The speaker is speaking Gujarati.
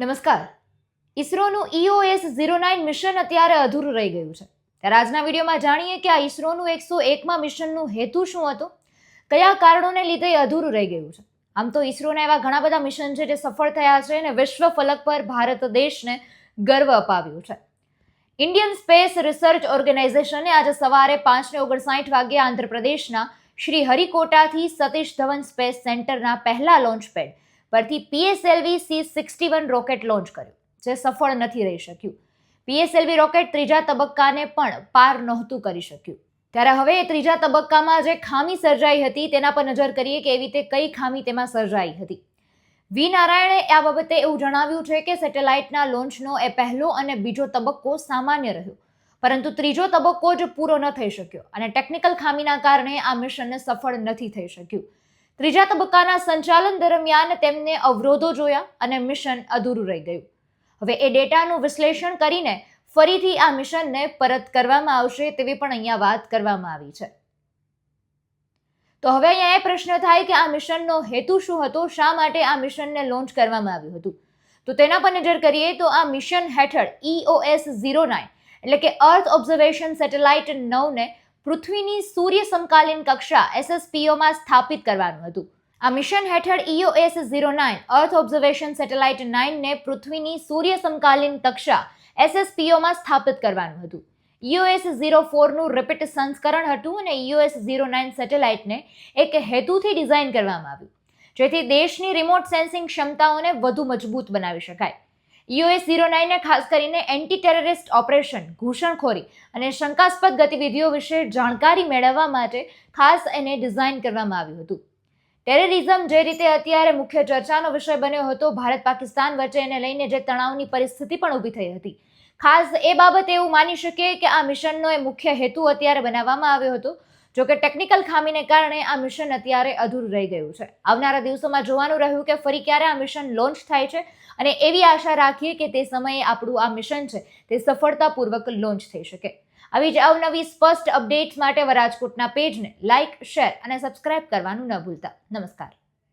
નમસ્કાર. ઈસરોનું ઈઓએસ ઝીરો નાઇન મિશન અત્યારે અધૂરું રહી ગયું છે. ત્યારે આજના વિડીયોમાં જાણીએ કે આ ઈસરોનું એકસો એકમાં મિશનનું હેતુ શું હતું? કયા કારણોને લીધે અધૂરું રહી ગયું છે? આમ તો ઈસરોના એવા ઘણા બધા મિશન છે જે સફળ થયા છે અને વિશ્વ ફલક પર ભારત દેશને ગર્વ અપાવ્યું છે. ઇન્ડિયન સ્પેસ રિસર્ચ ઓર્ગેનાઇઝેશને આજે સવારે પાંચને ઓગણસાઠ વાગ્યે આંધ્રપ્રદેશના શ્રી હરિકોટાથી સતીશ ધવન સ્પેસ સેન્ટરના પહેલા લોન્ચ પેડ પરથી PSLV C sixty one rocket launch કર્યું, જે સફળ નથી રહી શક્યું. પીએસએલવી રોકેટ ત્રીજા તબક્કાને પણ પાર નહોતું કરી શક્યું. ત્યારે હવે ત્રીજા તબક્કામાં જે ખામી સર્જાઈ હતી, તેના પર નજર કરીએ કે એવી રીતે કઈ ખામી તેમાં સર્જાઈ હતી. વી નારાયણે આ બાબતે એવું જણાવ્યું છે કે સેટેલાઇટના લોન્ચનો એ પહેલો અને બીજો તબક્કો સામાન્ય રહ્યો, પરંતુ ત્રીજો તબક્કો જ પૂરો ન થઈ શક્યો અને ટેકનિકલ ખામીના કારણે આ મિશનને સફળ નથી થઈ શક્યું. ત્રીજા તબક્કાના સંચાલન દરમિયાન તેમને અવરોધો જોયા અને મિશન અધૂરું રહી ગયું. હવે એ ડેટાનું વિશ્લેષણ કરીને ફરીથી આ મિશનને પરત કરવામાં આવશે તેવી પણ અહીંયા વાત કરવામાં આવી છે. તો હવે અહીંયા એ પ્રશ્ન થાય કે આ મિશનનો હેતુ શું હતો? શા માટે આ મિશનને લોન્ચ કરવામાં આવ્યું હતું? તો તેના પર નજર કરીએ તો આ મિશન હેઠળ ઈઓએસ ઝીરો નાઇન એટલે કે અર્થ ઓબ્ઝર્વેશન સેટેલાઇટ નવને પૃથ્વીની સૂર્ય સમકાલીન કક્ષા એસએસપીઓમાં સ્થાપિત કરવાનું હતું. આ મિશન હેઠળ EOS zero nine earth observation satellite નાઇનને પૃથ્વીની સૂર્ય સમકાલીન કક્ષા એસએસપીઓમાં સ્થાપિત કરવાનું હતું. ઈઓએસ ઝીરો ફોરનું રિપીટ સંસ્કરણ હતું અને ઈઓએસ ઝીરો નાઇન સેટેલાઇટને એક હેતુથી ડિઝાઇન કરવામાં આવ્યું. જેથી દેશની રિમોટ સેન્સિંગ ક્ષમતાઓને વધુ મજબૂત બનાવી શકાય. ઈઓએસ ઝીરો નાઇનને ખાસ કરીને એન્ટી ટેરરિસ્ટ ઓપરેશન, ઘૂસણખોરી અને શંકાસ્પદ ગતિવિધિઓ વિશે જાણકારી મેળવવા માટે ખાસ એને ડિઝાઇન કરવામાં આવ્યું હતું. ટેરરિઝમ જે રીતે અત્યારે મુખ્ય ચર્ચાનો વિષય બન્યો હતો, ભારત પાકિસ્તાન વચ્ચે એને લઈને જે તણાવની પરિસ્થિતિ પણ ઊભી થઈ હતી. ખાસ એ બાબતે એવું માની શકીએ કે આ મિશનનો એ મુખ્ય હેતુ અત્યારે બનાવવામાં આવ્યો હતો જો કે ટેકનિકલ ખામીને કારણે આ મિશન અત્યારે અધૂરું રહી ગયું છે. આવનારા દિવસોમાં જોવાનું રહ્યું કે ફરી ક્યારે આ મિશન લોન્ચ થાય છે અને એવી આશા રાખીએ કે તે સમયે આપણું આ મિશન છે તે સફળતાપૂર્વક લોન્ચ થઈ શકે. આવી જ અવનવી સ્પષ્ટ અપડેટ્સ માટે રાજકોટના પેજને લાઇક શેર અને સબસ્ક્રાઇબ કરવાનું ન ભૂલતા. નમસ્કાર.